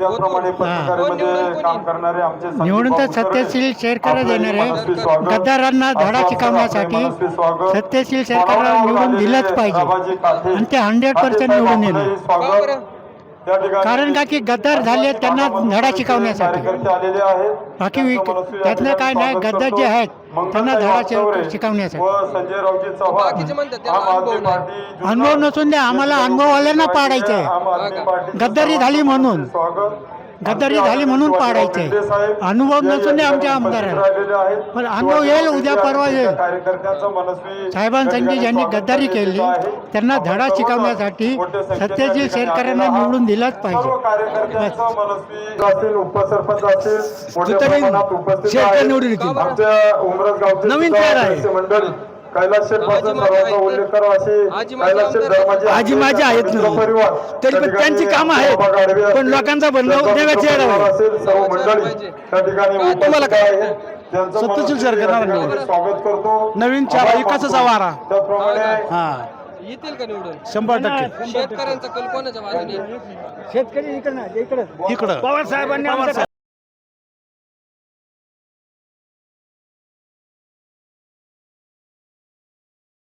काम करणारे आमचे निवडून तर सत्यशील शेरकर येणार आहे. गद्दारांना धडा शिकवण्यासाठी. सत्यशील कोणावर निवडून दिलंच पाहिजे. आणि ते 100% काठे साहेब, निवडून येणार. स्वागत. त्या ठिकाणी कारण का की गद्दार झाले त्यांना धडा शिकवण्यासाठी. कार्यकर्ते आलेले आहेत बाकी विक- त्यांचं मनस्वी त्यातलं काय ठिकाणी नाही, गद्दार करतो. जे आहेत, मंगलताई त्यांना धडा शिकवण्यासाठी. व संजयरावजी चव्हाण बाकीचे म्हणतात त्याला आम आदमी अनुभव नाही. पार्टी जुन्नर. अनुभव नसून द्या, आम्हाला अनुभववाल्यांना पाडायचं आहे. आम आदमी पार्टीचे गद्दारी झाली म्हणून. स्वागत गद्दारी झाली म्हणून पाडायचं. अनुभव नसून आमच्या आमदाराला. पण अनुभव येईल, उद्या परवा येईल. साहेबांसाठी ज्यांनी गद्दारी केली त्यांना धडा शिकवण्यासाठी सत्यशील शेरकरांना निवडून दिलाच पाहिजे उपसरपंच असतील. निवडून नवीन चेहरा आहे. कैलास शेठ सर्वांचा. उल्लेख करा असे आजी माझे कैलास शेठ आमदार धर्माचे आजी माझे आहेत ना. परिवार तरी पण त्यांची कामं आहेत. गाडवे पण लोकांचा आहे. परिवार असेल, सर्व मंडळी पाहिजे. त्या ठिकाणी का उपस्थित तुम्हाला काय? सत्यशील नारायण. स्वागत करतो नवीन आभार विकासाचा. वारा. त्याचप्रमाणे हा येतील का निवडून शंभर टक्के शेतकऱ्यांचा कल कोणाच्या बाजूने शेतकरी इकडं इकडं पवार साहेबांनी